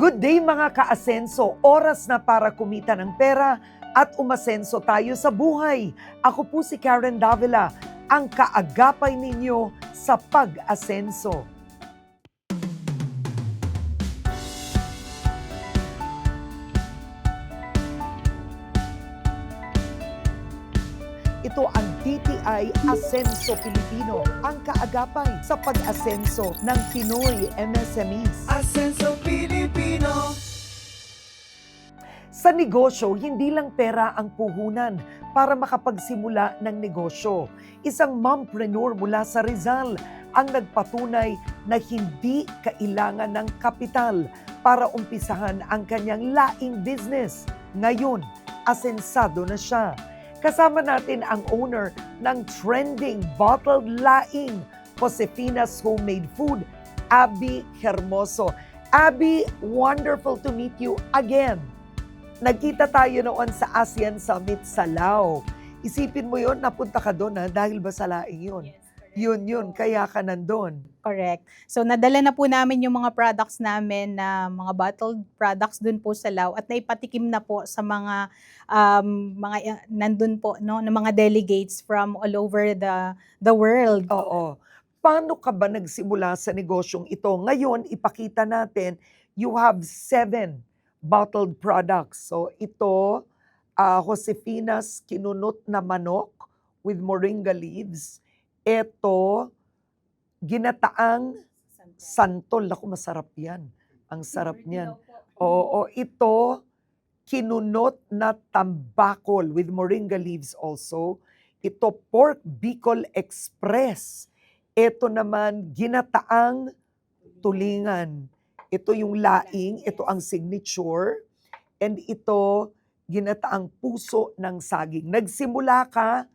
Good day mga kaasenso! Oras na para kumita ng pera at umasenso tayo sa buhay. Ako po si Karen Davila, ang kaagapay ninyo sa pag-asenso. Ito ang DTI Asenso Pilipino, ang kaagapay sa pag-asenso ng Pinoy MSMEs. Asenso Pilipino Sa negosyo, hindi lang pera ang puhunan para makapagsimula ng negosyo. Isang mompreneur mula sa Rizal ang nagpatunay na hindi kailangan ng kapital para umpisahan ang kanyang laing business. Ngayon, asensado na siya. Kasama natin ang owner ng trending bottled laing, Josefina's Homemade Food, Abby Hermoso. Abby, wonderful to meet you again. Nagkita tayo noon sa ASEAN Summit sa Lao. Isipin mo yon napunta ka doon ha, dahil ba sa laing yun? Yun yun, kaya ka nandun. Correct. So nadala na po namin yung mga products namin na mga bottled products dun po sa Lao at naipatikim na po sa mga um, mga uh, nandun po no ng mga delegates from all over the the world. Oo. Paano ka ba nagsimula sa negosyong ito? Ngayon, ipakita natin, you have seven bottled products. So ito, uh, Josefina's kinunot na manok with moringa leaves. Ito, ginataang santol. Ako, masarap yan. Ang sarap niyan. Oo, ito, kinunot na tambakol with moringa leaves also. Ito, pork bicol express. Ito naman, ginataang tulingan. Ito yung laing, ito ang signature. And ito, ginataang puso ng saging. Nagsimula ka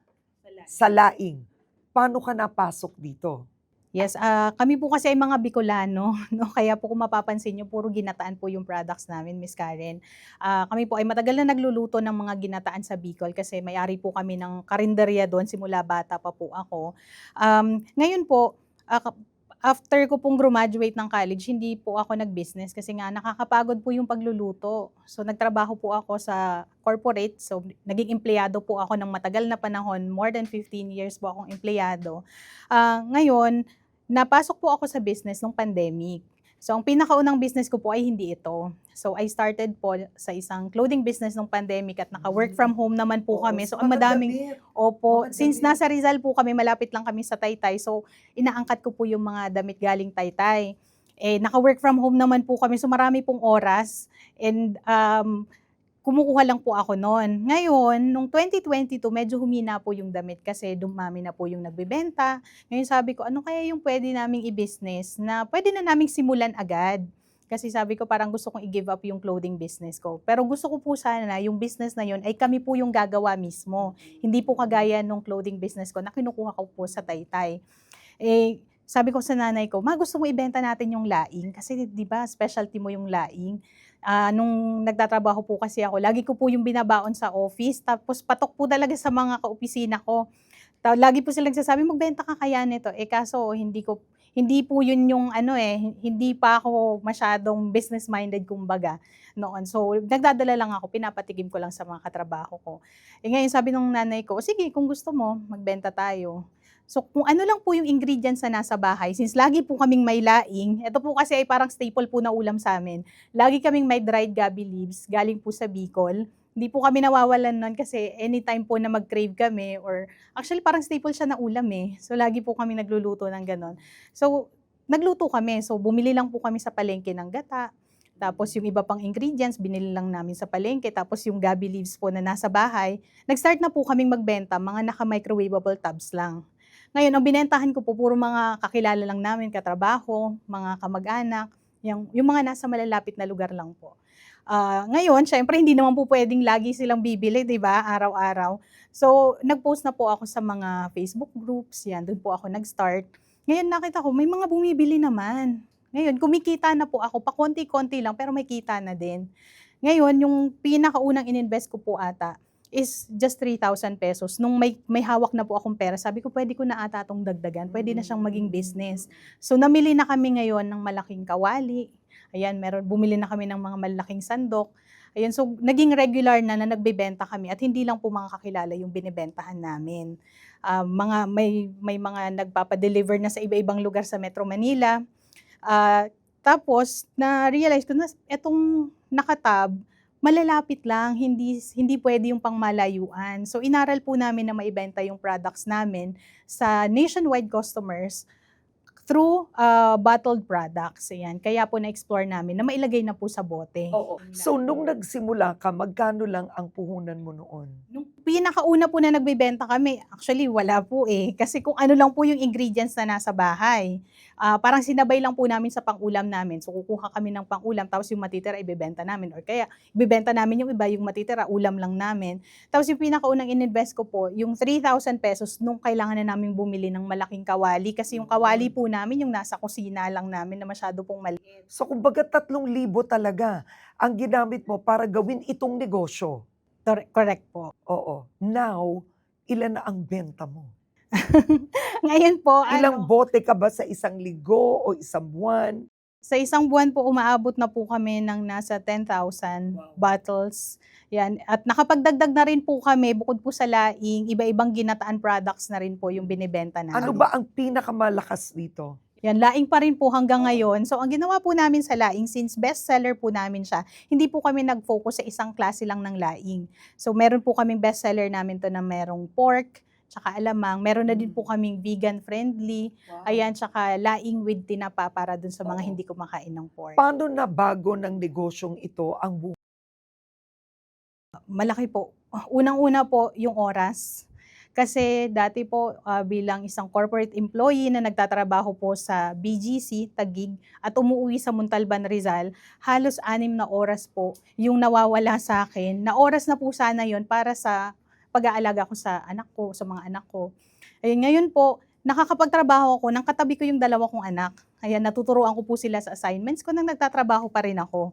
sa laing. Paano ka napasok dito? Yes, ah, kami po kasi ay mga Bicolano, no? Kaya po kung mapapansin niyo, puro ginataan po yung products namin, Miss Karen. Ah, kami po ay matagal na nagluluto ng mga ginataan sa Bicol kasi may-ari po kami ng karinderya doon simula bata pa po ako. Um, ngayon po, ka- after ko pong graduate ng college, hindi po ako nag-business kasi nga nakakapagod po yung pagluluto. So nagtrabaho po ako sa corporate, so naging empleyado po ako ng matagal na panahon, more than 15 years po akong empleyado. Ah, ngayon, napasok po ako sa business nung pandemic. So, ang pinakaunang business ko po ay hindi ito. So, I started po sa isang clothing business nung pandemic at naka-work from home naman po Oo, kami. So, ang madaming, opo, mga since nasa Rizal po kami, malapit lang kami sa Taytay. So, inaangkat ko po yung mga damit galing Taytay. Eh, naka-work from home naman po kami. So, marami pong oras. And, um, kumukuha lang po ako noon. Ngayon, nung 2022, medyo humina po yung damit kasi dumami na po yung nagbebenta. Ngayon sabi ko, ano kaya yung pwede naming i-business na pwede na naming simulan agad? Kasi sabi ko parang gusto kong i-give up yung clothing business ko. Pero gusto ko po sana yung business na yun ay kami po yung gagawa mismo. Hindi po kagaya nung clothing business ko na kinukuha ko po sa Taytay. Eh, sabi ko sa nanay ko, ma gusto mo ibenta natin yung laing kasi 'di ba specialty mo yung laing. Ah, nung nagtatrabaho po kasi ako, lagi ko po yung binabaon sa office tapos patok po talaga sa mga kaopisina ko. Lagi po sila nagsasabi, magbenta ka kaya nito. Eh kaso hindi ko hindi po yun yung ano eh, hindi pa ako masyadong business minded kumbaga noon. So nagdadala lang ako, pinapatigim ko lang sa mga katrabaho ko. Eh ngayon sabi ng nanay ko, "O, sige kung gusto mo, magbenta tayo. So kung ano lang po yung ingredients na nasa bahay, since lagi po kaming may laing, ito po kasi ay parang staple po na ulam sa amin. Lagi kaming may dried gabi leaves, galing po sa Bicol. Hindi po kami nawawalan nun kasi anytime po na mag-crave kami or actually parang staple siya na ulam eh. So lagi po kami nagluluto ng ganon. So nagluto kami. So bumili lang po kami sa palengke ng gata. Tapos yung iba pang ingredients, binili lang namin sa palengke. Tapos yung gabi leaves po na nasa bahay. Nag-start na po kaming magbenta, mga naka-microwavable tubs lang. Ngayon, ang binentahan ko po, puro mga kakilala lang namin, katrabaho, mga kamag-anak, yung, yung mga nasa malalapit na lugar lang po. Ah, ngayon, syempre, hindi naman po pwedeng lagi silang bibili, di ba, araw-araw. So, nag-post na po ako sa mga Facebook groups, yan, doon po ako nag-start. Ngayon, nakita ko, may mga bumibili naman. Ngayon, kumikita na po ako, pa konti-konti lang, pero may kita na din. Ngayon, yung pinakaunang ininvest ko po ata, is just 3,000 pesos. Nung may, may hawak na po akong pera, sabi ko, pwede ko na ata itong dagdagan. Pwede na siyang maging business. So, namili na kami ngayon ng malaking kawali. Ayan, meron, bumili na kami ng mga malalaking sandok. Ayan, so naging regular na na nagbebenta kami at hindi lang po mga kakilala yung binibentahan namin. Ah, mga may may mga nagpapa-deliver na sa iba-ibang lugar sa Metro Manila. Ah, tapos na-realize ko na etong nakatab malalapit lang, hindi hindi pwede yung pangmalayuan. So inaral po namin na maibenta yung products namin sa nationwide customers through uh, bottled products. Ayan. Kaya po na-explore namin na mailagay na po sa bote. Oo. So, nung nagsimula ka, magkano lang ang puhunan mo noon? Nung pinakauna po na nagbebenta kami, actually wala po eh. Kasi kung ano lang po yung ingredients na nasa bahay. Ah, parang sinabay lang po namin sa pangulam namin. So kukuha kami ng pangulam, tapos yung matitira ibebenta namin. Or kaya ibebenta namin yung iba, yung matitira ulam lang namin. Tapos yung pinakaunang ininvest ko po, yung 3,000 pesos nung kailangan na namin bumili ng malaking kawali. Kasi yung kawali po namin, yung nasa kusina lang namin na masyado pong maliit. So, kumbaga tatlong libo talaga ang ginamit mo para gawin itong negosyo. Correct po. Oo. Now, ilan na ang benta mo? Ngayon po, Ilang ano, bote ka ba sa isang ligo o isang buwan? Sa isang buwan po, umaabot na po kami ng nasa 10,000 bottles. Yan. At nakapagdagdag na rin po kami, bukod po sa laing, iba-ibang ginataan products na rin po yung binibenta namin. Ano ba ang pinakamalakas dito? Yan, laing pa rin po hanggang ngayon. So, ang ginawa po namin sa laing, since bestseller po namin siya, hindi po kami nag-focus sa isang klase lang ng laing. So, meron po kaming bestseller namin to na merong pork, tsaka alamang. Meron na din po kaming vegan-friendly. Ayan, tsaka laing with tinapa para dun sa mga Oo. hindi kumakain ng pork. Paano na bago ng negosyong ito ang buhay? malaki po. Unang-una po yung oras. Kasi dati po ah, bilang isang corporate employee na nagtatrabaho po sa BGC, Tagig, at umuwi sa Muntalban, Rizal, halos anim na oras po yung nawawala sa akin. Na oras na po sana yon para sa pag-aalaga ko sa anak ko, sa mga anak ko. Ayun, ngayon po, nakakapagtrabaho ako, nang katabi ko yung dalawa kong anak. Ayan, natuturuan ko po sila sa assignments ko nang nagtatrabaho pa rin ako.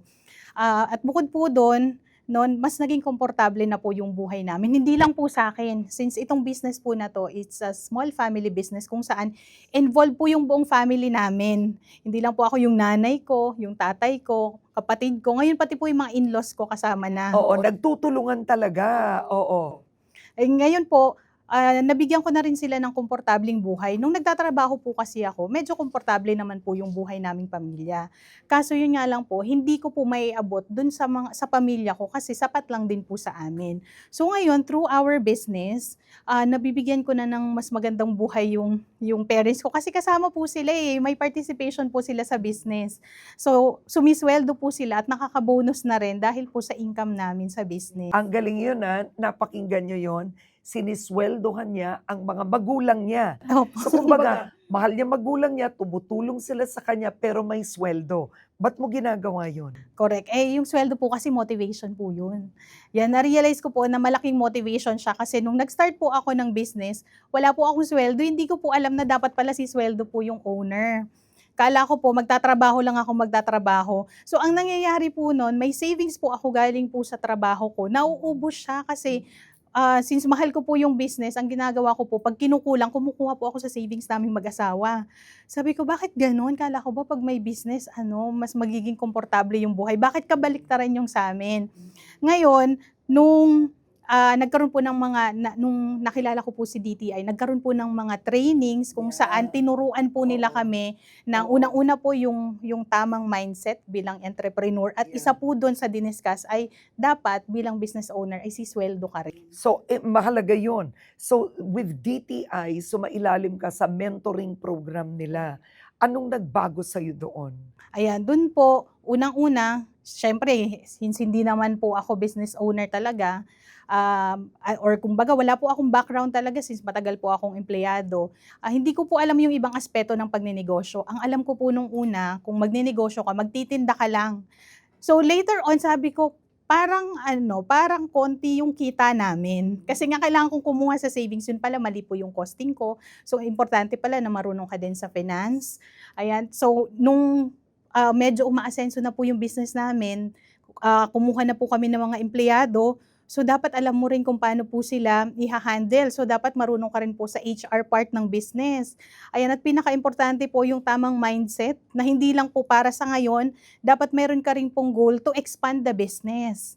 Ah, at bukod po doon, noon mas naging komportable na po yung buhay namin. Hindi lang po sa akin. Since itong business po na to, it's a small family business kung saan involved po yung buong family namin. Hindi lang po ako yung nanay ko, yung tatay ko, kapatid ko. Ngayon pati po yung mga in-laws ko kasama na. Oo, nagtutulungan talaga. Oo. Eh, ngayon po, ah, nabigyan ko na rin sila ng komportabling buhay. Nung nagtatrabaho po kasi ako, medyo komportable naman po yung buhay naming pamilya. Kaso yun nga lang po, hindi ko po may abot dun sa, mga, sa pamilya ko kasi sapat lang din po sa amin. So ngayon, through our business, ah, nabibigyan ko na ng mas magandang buhay yung, yung parents ko. Kasi kasama po sila eh, may participation po sila sa business. So sumisweldo po sila at nakaka-bonus na rin dahil po sa income namin sa business. Ang galing yun ha, napakinggan nyo yun. Sinisweldohan niya ang mga magulang niya. Opo. So kumbaga, mahal niya magulang niya, tumutulong sila sa kanya, pero may sweldo. Ba't mo ginagawa yun? Correct. Eh, yung sweldo po kasi motivation po yun. Yan, na-realize ko po na malaking motivation siya kasi nung nag-start po ako ng business, wala po akong sweldo. Hindi ko po alam na dapat pala si sweldo po yung owner. Kala ko po, magtatrabaho lang ako magtatrabaho. So, ang nangyayari po noon, may savings po ako galing po sa trabaho ko. Nauubos siya kasi ah, since mahal ko po yung business, ang ginagawa ko po, pag kinukulang, kumukuha po ako sa savings naming mag-asawa. Sabi ko, bakit ganun? Kala ko ba pag may business, ano, mas magiging komportable yung buhay? Bakit kabaliktaran yung sa amin? Ngayon, nung ah, nagkaroon po ng mga, na- nung nakilala ko po si DTI, nagkaroon po ng mga trainings kung saan tinuruan po nila kami ng unang-una po yung, yung tamang mindset bilang entrepreneur. At Yeah. isa po doon sa diniscuss ay dapat bilang business owner ay sisweldo ka rin. So, eh, mahalaga yun. So, with DTI, sumailalim ka sa mentoring program nila. Anong nagbago sa'yo doon? Ayan, dun po, unang-una, syempre, since hindi naman po ako business owner talaga, um, or kumbaga wala po akong background talaga since matagal po akong empleyado, ah, hindi ko po alam yung ibang aspeto ng pagninegosyo. Ang alam ko po nung una, kung magninegosyo ka, magtitinda ka lang. So later on, sabi ko, parang ano, parang konti yung kita namin. Kasi nga kailangan kong kumuha sa savings, yun pala mali po yung costing ko. So importante pala na marunong ka din sa finance. Ayan, so nung ah, medyo umaasenso na po yung business namin, ah, kumuha na po kami ng mga empleyado. So dapat alam mo rin kung paano po sila iha-handle. So dapat marunong ka rin po sa HR part ng business. Ayan, at pinaka-importante po yung tamang mindset na hindi lang po para sa ngayon, dapat meron ka rin pong goal to expand the business.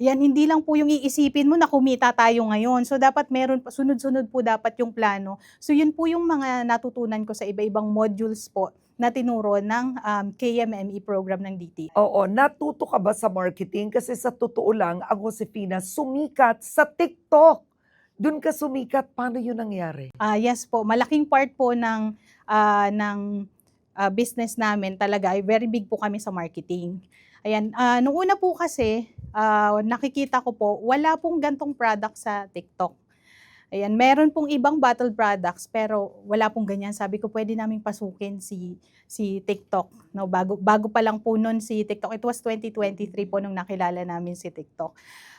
Yan, hindi lang po yung iisipin mo na kumita tayo ngayon. So dapat meron, sunod-sunod po dapat yung plano. So yun po yung mga natutunan ko sa iba-ibang modules po na tinuro ng um, KMME program ng DTI. Oo, natuto ka ba sa marketing? Kasi sa totoo lang, ang Josefina sumikat sa TikTok. Doon ka sumikat, paano yun nangyari? Ah, yes po, malaking part po ng ah, ng ah, business namin talaga ay very big po kami sa marketing. Ayan, ah, nung una po kasi ah, nakikita ko po wala pong gantong product sa TikTok. Ayan, meron pong ibang bottled products pero wala pong ganyan. Sabi ko pwede naming pasukin si si TikTok. No, bago bago pa lang po noon si TikTok. It was 2023 po nung nakilala namin si TikTok.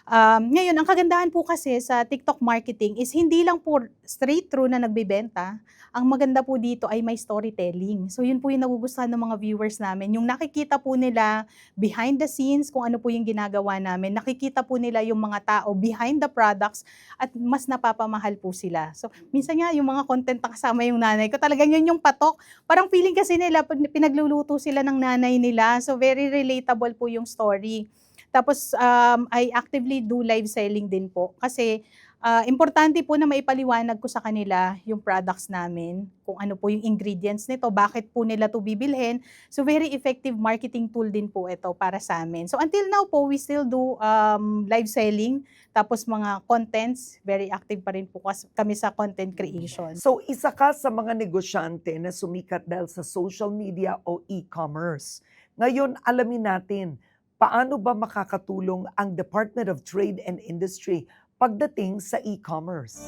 Um, ngayon, ang kagandahan po kasi sa TikTok marketing is hindi lang po straight through na nagbebenta. Ang maganda po dito ay may storytelling. So yun po yung nagugustuhan ng mga viewers namin. Yung nakikita po nila behind the scenes kung ano po yung ginagawa namin. Nakikita po nila yung mga tao behind the products at mas napapamahal po sila. So minsan nga yung mga content na kasama yung nanay ko, talagang yun yung patok. Parang feeling kasi nila pinagluluto sila ng nanay nila. So very relatable po yung story. Tapos um, I actively do live selling din po kasi ah, importante po na maipaliwanag ko sa kanila yung products namin, kung ano po yung ingredients nito, bakit po nila to bibilhin. So very effective marketing tool din po ito para sa amin. So until now po, we still do um, live selling, tapos mga contents, very active pa rin po kami sa content creation. So, isa ka sa mga negosyante na sumikat dahil sa social media o e-commerce. Ngayon, alamin natin, paano ba makakatulong ang Department of Trade and Industry pagdating sa e-commerce?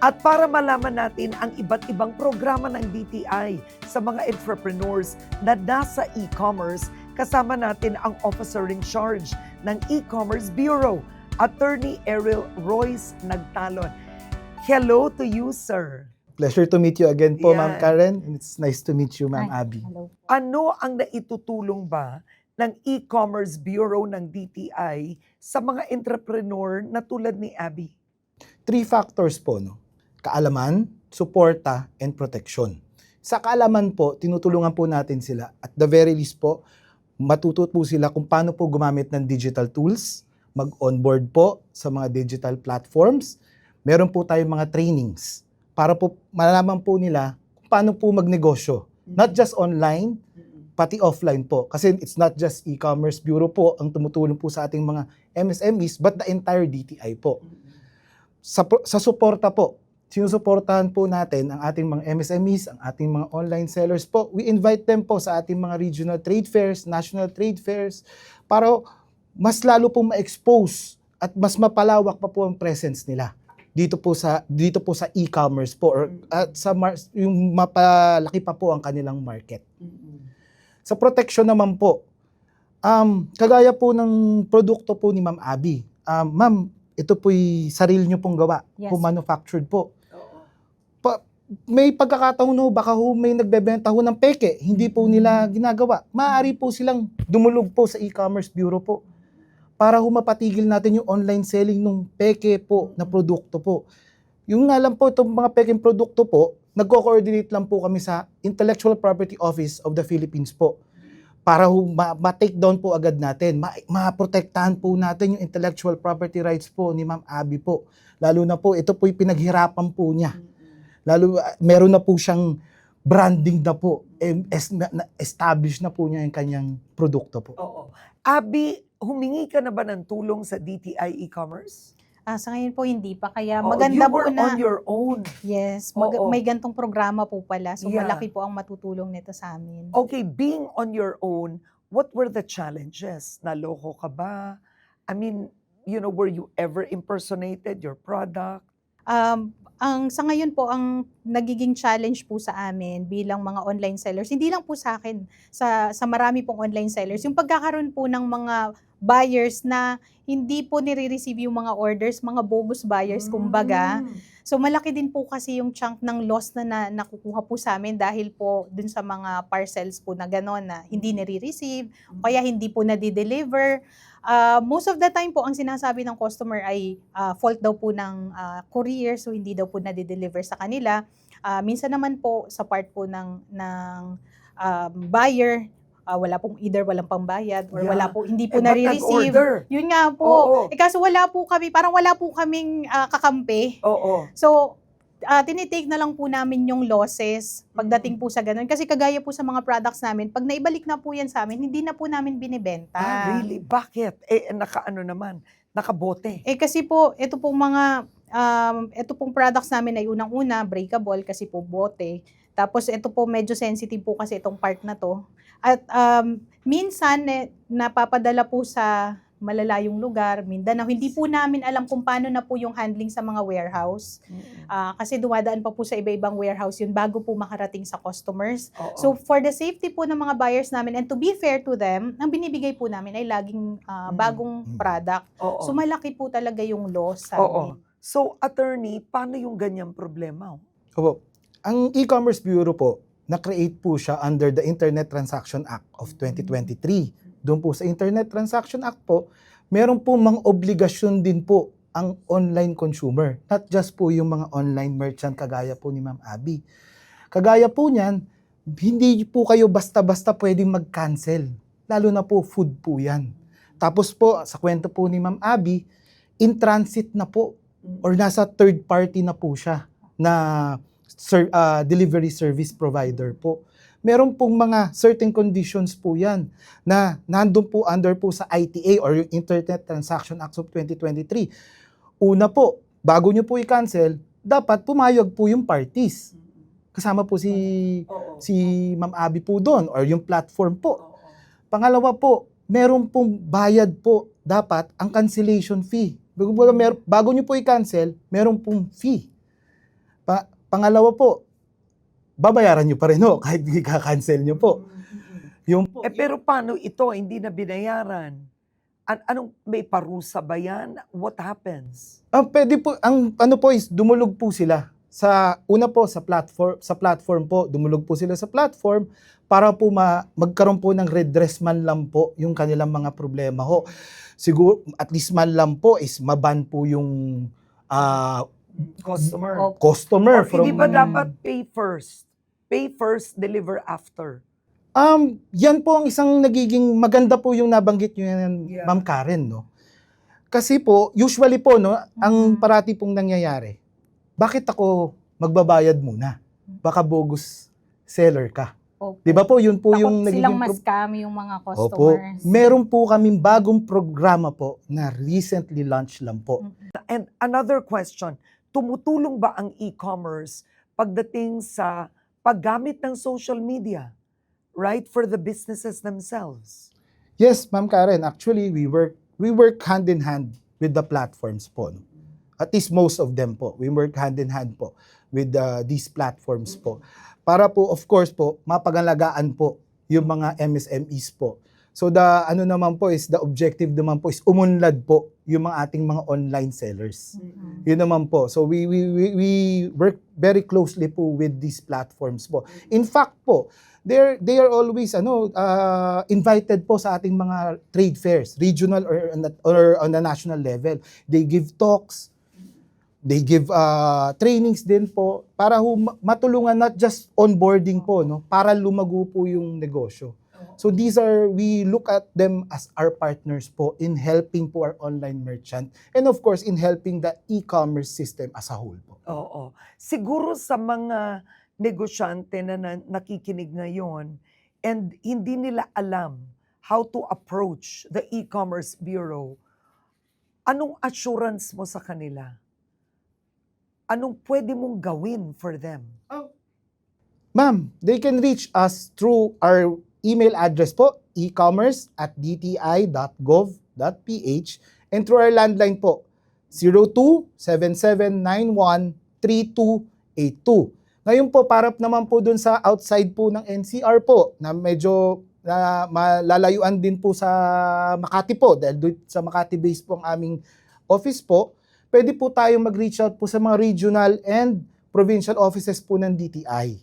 At para malaman natin ang iba't ibang programa ng DTI sa mga entrepreneurs na nasa e-commerce, kasama natin ang Officer in Charge ng E-Commerce Bureau, Attorney Ariel Royce Nagtalon. Hello to you, sir. Pleasure to meet you again po, Yan. Ma'am Karen. And it's nice to meet you, Ma'am Abby. hello. Ano ang naitutulong ba ng E-Commerce Bureau ng DTI sa mga entrepreneur na tulad ni Abby? Three factors po, no? Kaalaman, suporta, and protection. Sa kaalaman po, tinutulungan po natin sila. At the very least po, matuto po sila kung paano po gumamit ng digital tools, mag-onboard po sa mga digital platforms. Meron po tayong mga trainings para po malalaman po nila kung paano po magnegosyo. Not just online, pati offline po. Kasi it's not just e-commerce bureau po ang tumutulong po sa ating mga MSMEs, but the entire DTI po. Sa, pro- sa suporta po, sinusuportahan po natin ang ating mga MSMEs, ang ating mga online sellers po. We invite them po sa ating mga regional trade fairs, national trade fairs, para mas lalo pong ma-expose at mas mapalawak pa po ang presence nila dito po sa dito po sa e-commerce po or at sa mar- yung mapalaki pa po ang kanilang market. Sa protection naman po, um, kagaya po ng produkto po ni Ma'am Abby, um, Ma'am, ito po'y sarili nyo pong gawa, Yes. po manufactured po. Pa, may pagkakataon ho, baka ho may nagbebenta ho ng peke, hindi po nila ginagawa. Maaari po silang dumulog po sa e-commerce bureau po para ho mapatigil natin yung online selling ng peke po na produkto po. Yung nga lang po, itong mga peking produkto po, nagko-coordinate lang po kami sa Intellectual Property Office of the Philippines po para ma- ma-take down po agad natin, ma- maprotektahan po natin yung intellectual property rights po ni Ma'am Abby po. Lalo na po, ito po yung pinaghirapan po niya. Lalo, ah, meron na po siyang branding na po, em- es- na- na- established na po niya yung kanyang produkto po. Oo. Abby, humingi ka na ba ng tulong sa DTI e-commerce? Ah, sa ngayon po hindi pa kaya Oo, maganda po na on your own. Yes, mag- Oo. may gantong programa po pala. So Yeah. malaki po ang matutulong nito sa amin. Okay, being on your own, what were the challenges? Naloko ka ba? I mean, you know, were you ever impersonated your product? Um, ang sa ngayon po ang nagiging challenge po sa amin bilang mga online sellers, hindi lang po sa akin, sa, sa marami pong online sellers, yung pagkakaroon po ng mga buyers na hindi po nire-receive yung mga orders, mga bogus buyers, kumbaga. Mm. So malaki din po kasi yung chunk ng loss na, na nakukuha po sa amin dahil po dun sa mga parcels po na gano'n na hindi nare-receive, o kaya hindi po na-deliver. Ah, most of the time po, ang sinasabi ng customer ay ah, fault daw po ng ah, courier, so hindi daw po na-deliver sa kanila. Ah, minsan naman po, sa part po ng, ng um, buyer, ah, wala pong either walang pambayad or Yeah. wala po, hindi Eh, po ba't nare-receive. Yun nga po. Oo. Eh, kaso wala po kami, parang wala po kaming ah, kakampi. Oo. So, uh, tinitake na lang po namin yung losses pagdating po sa ganun. Kasi kagaya po sa mga products namin, pag naibalik na po yan sa amin, hindi na po namin binibenta. Ah, really? Bakit? Eh, naka-ano naman? Nakabote. Eh kasi po, ito pong mga, um, ito pong products namin ay unang-una, breakable kasi po bote. Tapos ito po medyo sensitive po kasi itong part na to. At um, minsan eh, napapadala po sa malalayong lugar, Mindanao. Hindi po namin alam kung paano na po yung handling sa mga warehouse. Ah, kasi dumadaan pa po sa iba-ibang warehouse yun bago po makarating sa customers. Oo. So for the safety po ng mga buyers namin and to be fair to them, ang binibigay po namin ay laging Mm. bagong Mm. product. Oo. So malaki po talaga yung loss sa Oo. amin. So, attorney, paano yung ganyang problema? Opo. Ang e-commerce bureau po, na-create po siya under the Internet Transaction Act of 2023. Doon po sa Internet Transaction Act po, meron po mga obligasyon din po ang online consumer. Not just po yung mga online merchant kagaya po ni Ma'am Abby. Kagaya po niyan, hindi po kayo basta-basta pwedeng mag-cancel. Lalo na po food po yan. Tapos po, sa kwento po ni Ma'am Abby, in transit na po or nasa third party na po siya na ser- ah, delivery service provider po. Meron pong mga certain conditions po yan na nandun po under po sa ITA or yung Internet Transaction Act of 2023. Una po, bago nyo po i-cancel, dapat pumayag po yung parties. Kasama po si si Ma'am Abby po doon or yung platform po. Pangalawa po, meron pong bayad po dapat ang cancellation fee. Bago, bago nyo po i-cancel, meron pong fee. Pa- pangalawa po, babayaran nyo pa rin ho kahit i-cancel nyo po. Yung po, Eh, pero paano ito? Hindi na binayaran. An- anong, may parusa ba yan? What happens? Ah, pwede po ang ano po is dumulog po sila sa una po sa platform sa platform po dumulog po sila sa platform para po ma, magkaroon po ng redress man lang po yung kanilang mga problema ho. Siguro at least man lang po is maban po yung ah, Customer. Opo. customer Or hindi ba from dapat pay first? Pay first, deliver after. Um, yan po ang isang nagiging maganda po yung nabanggit niyo yan, Yeah. Ma'am Karen, no? Kasi po, usually po, no, ang Mhm. parati pong nangyayari, bakit ako magbabayad muna? Baka bogus seller ka. Opo. 'Di ba po, yun po Takot yung nagiging silang pro- ma-scam yung mga Opo. customers. Meron po kaming bagong programa po na recently launched lang po. And another question, tumutulong ba ang e-commerce pagdating sa paggamit ng social media? Right? For the businesses themselves. Yes, Ma'am Karen, actually we work we work hand in hand with the platforms po. At least most of them po. We work hand in hand po with uh, these platforms po. Para po of course po mapagalagaan po yung mga MSMEs po. So the ano naman po is the objective naman po is umunlad po yung mga ating mga online sellers. Mhm. Yun naman po. So we we we, we work very closely po with these platforms po. In fact po, they're they are always ano uh, invited po sa ating mga trade fairs, regional or on the, or on the national level. They give talks, they give uh, trainings din po para matulungan not just onboarding po no, para lumago po yung negosyo. So these are, we look at them as our partners po in helping po our online merchant and of course in helping the e-commerce system as a whole po. Oo. Siguro sa mga negosyante na, na nakikinig ngayon and hindi nila alam how to approach the e-commerce bureau, anong assurance mo sa kanila? Anong pwede mong gawin for them? Ma'am, they can reach us through our email address po, e-commerce at dti.gov.ph and through our landline po, 02-7791-3282. Ngayon po, para naman po dun sa outside po ng NCR po, na medyo na malalayuan din po sa Makati po, dahil doon sa Makati base po ang aming office po, pwede po tayong mag-reach out po sa mga regional and provincial offices po ng DTI.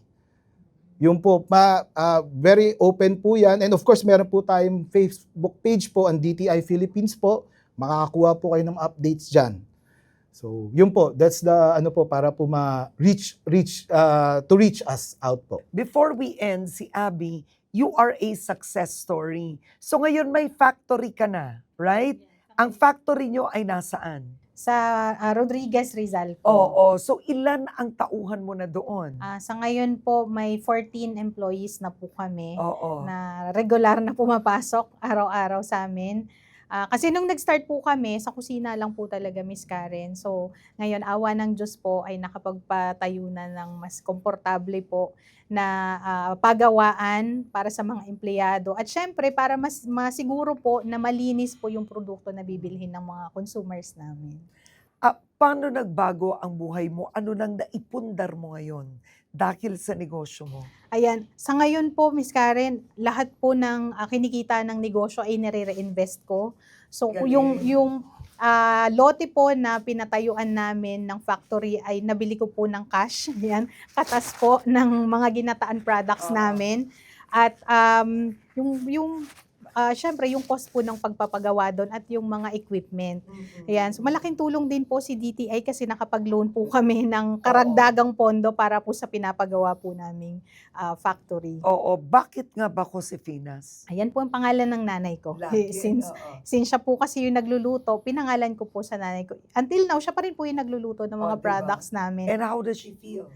Yung po, ma, ah, very open po yan. And of course, meron po tayong Facebook page po, ang DTI Philippines po. Makakakuha po kayo ng updates dyan. So, yun po, that's the ano po para po ma-reach reach ah, to reach us out po. Before we end, si Abby, you are a success story. So ngayon may factory ka na, right? Ang factory nyo ay nasaan? Sa ah, Rodriguez Rizal po. Oo. So ilan ang tauhan mo na doon? Ah, sa ngayon po, may 14 employees na po kami Oo. na regular na pumapasok araw-araw sa amin. Ah, kasi nung nag-start po kami, sa kusina lang po talaga, Miss Karen. So, ngayon, awa ng Diyos po ay nakapagpatayo na ng mas komportable po na ah, pagawaan para sa mga empleyado. At syempre, para mas masiguro po na malinis po yung produkto na bibilhin ng mga consumers namin. Ah, paano nagbago ang buhay mo? Ano nang naipundar mo ngayon dahil sa negosyo mo? Ayan, sa ngayon po, Miss Karen, lahat po ng ah, kinikita ng negosyo ay nire-reinvest ko. So, Galing. yung, yung ah, lote po na pinatayuan namin ng factory ay nabili ko po ng cash. Ayan, katas po ng mga ginataan products Oo. namin. At um, yung, yung ah, syempre, yung cost po ng pagpapagawa doon at yung mga equipment. Ayan, so malaking tulong din po si DTI kasi nakapag-loan po kami ng karagdagang pondo para po sa pinapagawa po naming ah, factory. Oo. Bakit nga ba Josefinas? Ayan po ang pangalan ng nanay ko. Lagi. Since, Oo. since siya po kasi yung nagluluto, pinangalan ko po sa nanay ko. Until now, siya pa rin po yung nagluluto ng mga Oh, diba? products namin. And how does she feel?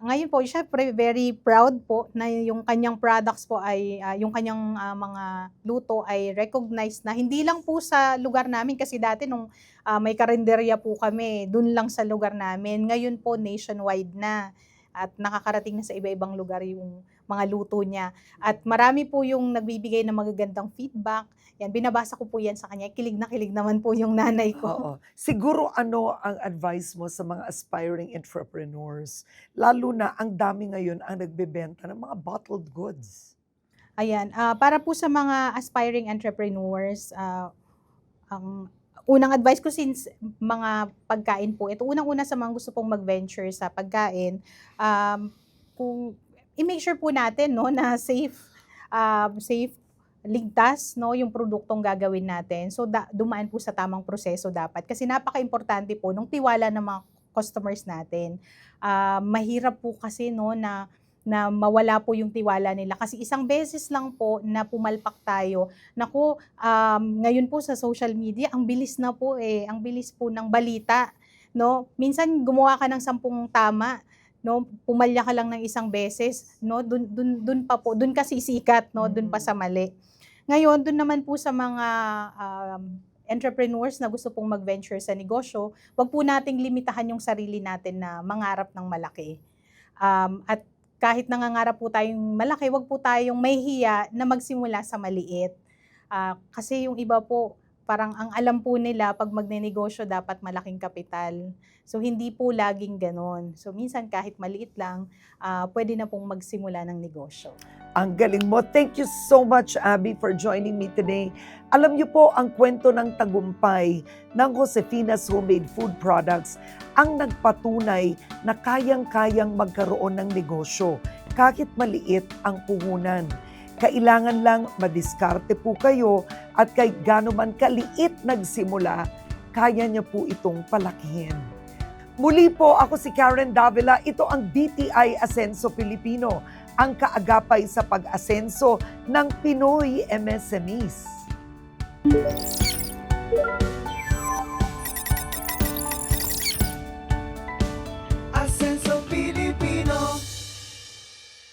Ngayon po, syempre, very proud po na yung kanyang products po ay, ah, yung kanyang ah, mga luto ay recognized na hindi lang po sa lugar namin kasi dati nung ah, may karinderya po kami, dun lang sa lugar namin. Ngayon po, nationwide na at nakakarating na sa iba-ibang lugar yung mga luto niya. At marami po yung nagbibigay ng magagandang feedback. Yan, binabasa ko po yan sa kanya. Kilig na kilig naman po yung nanay ko. Oo. Siguro ano ang advice mo sa mga aspiring entrepreneurs? Lalo na ang dami ngayon ang nagbebenta ng mga bottled goods. Ayan, ah, para po sa mga aspiring entrepreneurs, ah, ang unang advice ko since mga pagkain po, ito unang-una sa mga gusto pong mag-venture sa pagkain, um, kung i-make sure po natin no na safe um, safe ligtas no yung produktong gagawin natin. So da, dumaan po sa tamang proseso dapat kasi napaka-importante po nung tiwala ng mga customers natin. Ah, mahirap po kasi no na na mawala po yung tiwala nila kasi isang beses lang po na pumalpak tayo. Naku, um, ngayon po sa social media, ang bilis na po eh, ang bilis po ng balita, no? Minsan gumawa ka ng sampung tama, no? Pumalya ka lang ng isang beses, no? Dun dun dun pa po, dun ka sisikat, no? Dun pa sa mali. Ngayon, dun naman po sa mga um, entrepreneurs na gusto pong mag-venture sa negosyo, wag po nating limitahan yung sarili natin na mangarap ng malaki. Um, at kahit nangangarap po tayong malaki, wag po tayong mahihiya na magsimula sa maliit. Ah, kasi yung iba po, parang ang alam po nila pag magnenegosyo dapat malaking kapital. So hindi po laging ganon. So minsan kahit maliit lang, ah, pwede na pong magsimula ng negosyo. Ang galing mo. Thank you so much, Abby, for joining me today. Alam niyo po, ang kwento ng tagumpay ng Josefina's Homemade Food Products ang nagpatunay na kayang-kayang magkaroon ng negosyo kahit maliit ang puhunan. Kailangan lang madiskarte po kayo at kay gano man kaliit nagsimula, kaya niya po itong palakihin. Muli po ako si Karen Davila. Ito ang DTI Asenso Pilipino, ang kaagapay sa pag-asenso ng Pinoy MSMEs.